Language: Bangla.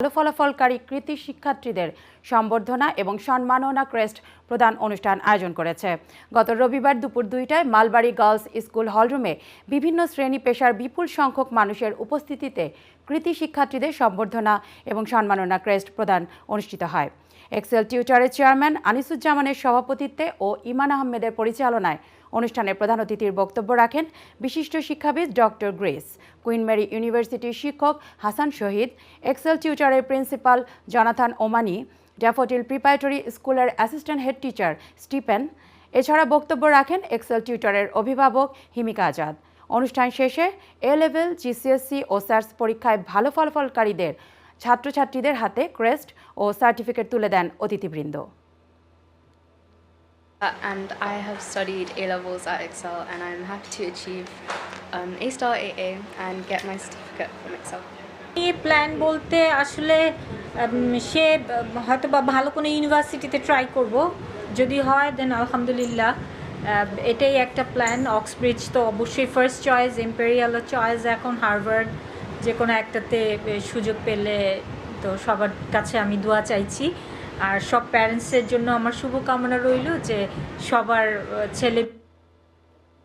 ভালো ফলাফলকারী কৃতি শিক্ষার্থীদের সম্বর্ধনা এবং সম্মাননা ক্রেস্ট প্রদান অনুষ্ঠান আয়োজন করেছে। গত রবিবার দুপুর দুইটায় মালবাড়ি গার্লস স্কুল হলরুমে বিভিন্ন শ্রেণি পেশার বিপুল সংখ্যক মানুষের উপস্থিতিতে কৃতি শিক্ষার্থীদের সম্বর্ধনা এবং সম্মাননা ক্রেস্ট প্রদান অনুষ্ঠিত হয়। এক্সেল টিউটারের চেয়ারম্যান আনিসুজ্জামানের সভাপতিত্বে ও ইমান আহমেদের পরিচালনায় অনুষ্ঠানে প্রধান অতিথির বক্তব্য রাখেন বিশিষ্ট শিক্ষাবিদ ডক্টর গ্রেস, কুইন মেরি ইউনিভার্সিটির শিক্ষক Hasan Shahid, Excel টিউটারের principal Jonathan Omani, Daffodil preparatory স্কুলের অ্যাসিস্ট্যান্ট হেড টিচার স্টিপেন। এছাড়া বক্তব্য রাখেন এক্সেল টিউটারের অভিভাবক হিমিকা আজাদ। অনুষ্ঠান শেষে এ লেভেল, জিসিএসসি ও স্যার্স পরীক্ষায় ভালো ফলাফলকারীদের ছাত্রছাত্রীদের হাতে ক্রেস্ট ও সার্টিফিকেট তুলে দেন অতিথিবৃন্দ। Uh, and I have studied A levels at Excel, and I'm happy to achieve um, A star AA and get my certificate from Excel. এই প্ল্যান বলতে আসলে উম, সে উম, হয়তো বা ভালো কোনো ইউনিভার্সিটিতে ট্রাই করব। যদি হয় দেন আলহামদুলিল্লাহ আহ, এটাই একটা প্ল্যান অক্সব্রিজ তো অবশ্যই ফার্স্ট চয়েস এম্পেরিয়ালও চয়েস এখন হার্ভার্ড যে কোনো একটাতে সুযোগ পেলে তো সবার কাছে আমি দোয়া চাইছি। আর সব প্যারেন্টসের জন্য আমার শুভকামনা রইল যে সবার ছেলে